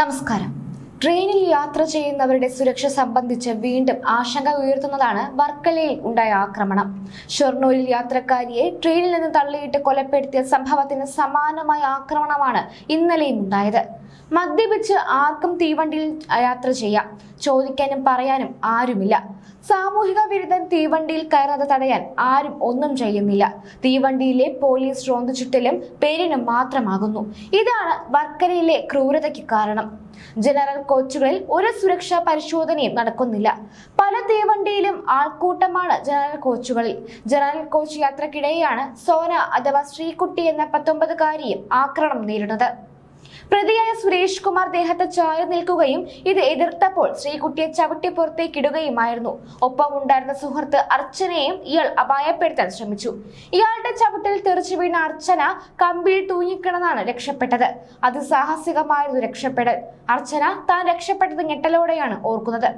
നമസ്കാരം. ട്രെയിനിൽ യാത്ര ചെയ്യുന്നവരുടെ സുരക്ഷ സംബന്ധിച്ച് വീണ്ടും ആശങ്ക ഉയർത്തുന്നതാണ് വർക്കലയിൽ ഉണ്ടായ ആക്രമണം. ഷൊർണൂരിൽ യാത്രക്കാരിയെ ട്രെയിനിൽ നിന്ന് തള്ളിയിട്ട് കൊലപ്പെടുത്തിയ സംഭവത്തിന് സമാനമായ ആക്രമണമാണ് ഇന്നലെയും ഉണ്ടായത്. മദ്യപിച്ച് ആർക്കും തീവണ്ടിയിൽ യാത്ര ചെയ്യാം. ചോദിക്കാനും പറയാനും ആരുമില്ല. സാമൂഹിക വിരുദ്ധൻ തീവണ്ടിയിൽ കയറുന്നത് തടയാൻ ആരും ഒന്നും ചെയ്യുന്നില്ല. തീവണ്ടിയിലെ പോലീസ് റോന്തു ചുറ്റലും പേരിന് മാത്രമാകുന്നു. ഇതാണ് വർക്കരയിലെ ക്രൂരതയ്ക്ക് കാരണം. ജനറൽ കോച്ചുകളിൽ ഒരു സുരക്ഷാ പരിശോധനയും നടക്കുന്നില്ല. പല തീവണ്ടിയിലും ആൾക്കൂട്ടമാണ് ജനറൽ കോച്ചുകളിൽ. ജനറൽ കോച്ച് യാത്രക്കിടെയാണ് സോന അഥവാ ശ്രീകുട്ടി എന്ന പത്തൊമ്പതുകാരിയും ആക്രമണം നേരിടുന്നത്. പ്രതിയായ സുരേഷ് കുമാർ ദേഹത്ത് ചായ നിൽക്കുകയും ഇത് എതിർത്തപ്പോൾ ശ്രീകുട്ടിയെ ചവിട്ടി പുറത്തേക്കിടുകയുമായിരുന്നു ഒപ്പം ഉണ്ടായിരുന്ന സുഹൃത്ത് അർച്ചനയെയും ഇയാൾ അപായപ്പെടുത്താൻ ശ്രമിച്ചു. ഇയാളുടെ ചവിട്ടിൽ തെറിച്ചു വീണ അർച്ചന കമ്പിയിൽ തൂങ്ങിക്കിടന്നാണ് രക്ഷപ്പെട്ടത്. അതിസാഹസികമായിരുന്നു രക്ഷപ്പെടൽ. അർച്ചന താൻ രക്ഷപ്പെട്ടത് ഞെട്ടലോടെയാണ് ഓർക്കുന്നത്.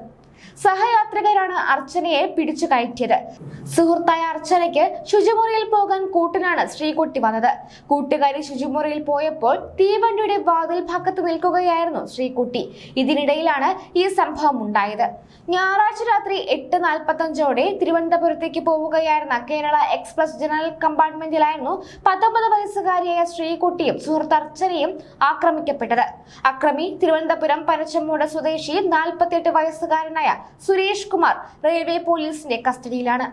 സഹയാത്രികരാണ് അർച്ചനയെ പിടിച്ചു കയറ്റിയത്. സുഹൃത്തായ അർച്ചനയ്ക്ക് ശുചിമുറിയിൽ പോകാൻ കൂട്ടിനാണ് ശ്രീകുട്ടി വന്നത്. കൂട്ടുകാരി ശുചിമുറിയിൽ പോയപ്പോൾ തീവണ്ടിയുടെ വാതിൽ ഭാഗത്ത് നിൽക്കുകയായിരുന്നു ശ്രീകുട്ടി. ഇതിനിടയിലാണ് ഈ സംഭവം ഉണ്ടായത്. ഞായറാഴ്ച രാത്രി എട്ട് നാൽപ്പത്തഞ്ചോടെ തിരുവനന്തപുരത്തേക്ക് പോവുകയായിരുന്ന കേരള എക്സ്പ്രസ് ജനറൽ കമ്പാർട്ട്മെന്റിലായിരുന്നു പത്തൊമ്പത് വയസ്സുകാരിയായ ശ്രീകുട്ടിയും സുഹൃത്ത് അർച്ചനയും ആക്രമിക്കപ്പെട്ടത്. അക്രമി തിരുവനന്തപുരം പനച്ചമ്മൂട് സ്വദേശി നാൽപ്പത്തിയെട്ട് വയസ്സുകാരനായ സുരേഷ് കുമാർ റെയിൽവേ പോലീസിന്റെ കസ്റ്റഡിയിലാണ്.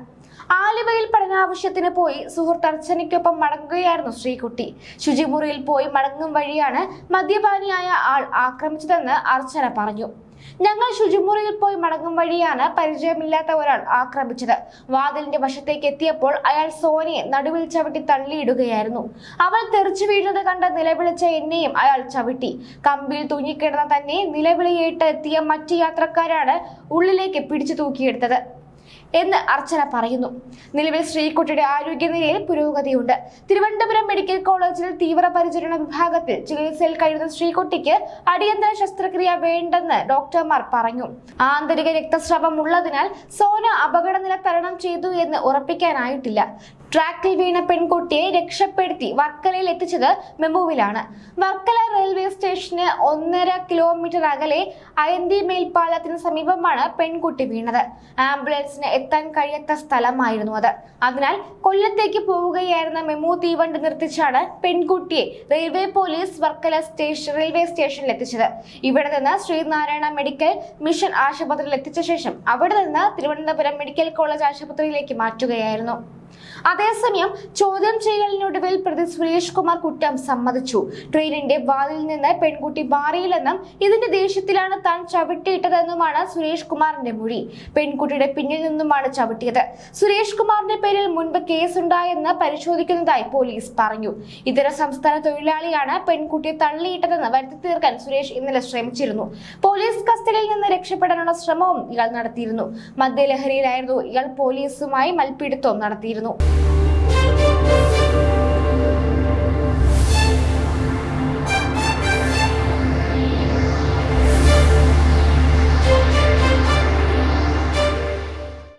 ആലുവയിൽ പഠനാവശ്യത്തിന് പോയി സുഹൃത്ത് അർച്ചനയ്ക്കൊപ്പം മടങ്ങുകയായിരുന്നു ശ്രീകുട്ടി. ശുചിമുറിയിൽ പോയി മടങ്ങും വഴിയാണ് മദ്യപാനിയായ ആൾ ആക്രമിച്ചതെന്ന് അർച്ചന പറഞ്ഞു. ഞങ്ങൾ ശുചിമുറിയിൽ പോയി മടങ്ങും വഴിയാണ് പരിചയമില്ലാത്ത ഒരാൾ ആക്രമിച്ചത്. വാതിലിന്റെ വശത്തേക്ക് എത്തിയപ്പോൾ അയാൾ സോനിയെ നടുവിൽ ചവിട്ടി തള്ളിയിടുകയായിരുന്നു. അവൾ തെറിച്ചു വീഴുന്നത് കണ്ട് നിലവിളിച്ച എന്നെയും അയാൾ ചവിട്ടി. കമ്പിയിൽ തൂങ്ങിക്കിടന്ന തന്നെ നിലവിളിയേട്ട് എത്തിയ മറ്റു യാത്രക്കാരാണ് ഉള്ളിലേക്ക് പിടിച്ചു തൂക്കിയെടുത്തത്. എന്ന് അർച്ചന പറയുന്നു. നിലവിൽ ശ്രീകുട്ടിയുടെ ആരോഗ്യനിലയിൽ പുരോഗതിയുണ്ട്. തിരുവനന്തപുരം മെഡിക്കൽ കോളേജിൽ തീവ്രപരിചരണ വിഭാഗത്തിൽ ചികിത്സയിൽ കഴിയുന്ന ശ്രീകുട്ടിക്ക് അടിയന്തര ശസ്ത്രക്രിയ വേണ്ടെന്ന് ഡോക്ടർമാർ പറഞ്ഞു. ആന്തരിക രക്തസ്രാവം ഉള്ളതിനാൽ സോന അപകടനില തരണം ചെയ്തു എന്ന് ഉറപ്പിക്കാനായിട്ടില്ല. ട്രാക്കിൽ വീണ പെൺകുട്ടിയെ രക്ഷപ്പെടുത്തി വർക്കലയിൽ എത്തിച്ചത് മെമുവിലാണ് വർക്കല റെയിൽവേ സ്റ്റേഷന് ഒന്നര കിലോമീറ്റർ അകലെ അയന്തി മേൽപ്പാലത്തിന് സമീപമാണ് പെൺകുട്ടി വീണത്. ആംബുലൻസിന് എത്താൻ കഴിയാത്ത സ്ഥലമായിരുന്നു അത്. അതിനാൽ കൊല്ലത്തേക്ക് പോവുകയായിരുന്ന മെമു തീവണ്ടി നിർത്തിച്ചാണ് പെൺകുട്ടിയെ railway police Varkala station railway സ്റ്റേഷനിൽ എത്തിച്ചത്. ഇവിടെ നിന്ന് ശ്രീനാരായണ മെഡിക്കൽ മിഷൻ ആശുപത്രിയിൽ എത്തിച്ച ശേഷം അവിടെ നിന്ന് തിരുവനന്തപുരം മെഡിക്കൽ കോളേജ് ആശുപത്രിയിലേക്ക് മാറ്റുകയായിരുന്നു. അതേസമയം ചോദ്യം ചെയ്യലിനൊടുവിൽ പ്രതി സുരേഷ് കുമാർ കുറ്റം സമ്മതിച്ചു. ട്രെയിനിന്റെ വാതിൽ നിന്ന് പെൺകുട്ടി മാറിയില്ലെന്നും ഇതിന്റെ ദേഷ്യത്തിലാണ് താൻ ചവിട്ടിയിട്ടതെന്നുമാണ് സുരേഷ് കുമാറിന്റെ മൊഴി. പെൺകുട്ടിയുടെ പിന്നിൽ നിന്നുമാണ് ചവിട്ടിയത്. സുരേഷ് കുമാറിന്റെ പേരിൽ മുൻപ് കേസുണ്ടായെന്ന് പരിശോധിക്കുന്നതായി പോലീസ് പറഞ്ഞു. ഇതര സംസ്ഥാന തൊഴിലാളിയാണ് പെൺകുട്ടിയെ തള്ളിയിട്ടതെന്ന് വരുത്തി തീർക്കാൻ സുരേഷ് ഇന്നലെ ശ്രമിച്ചിരുന്നു. പോലീസ് കസ്റ്റഡിയിൽ നിന്ന് രക്ഷപ്പെടാനുള്ള ശ്രമവും ഇയാൾ നടത്തിയിരുന്നു. മദ്യലഹരിയിലായിരുന്നു ഇയാൾ പോലീസുമായി മൽപ്പിടുത്തവും നടത്തിയിരുന്നു ആയിരുന്നു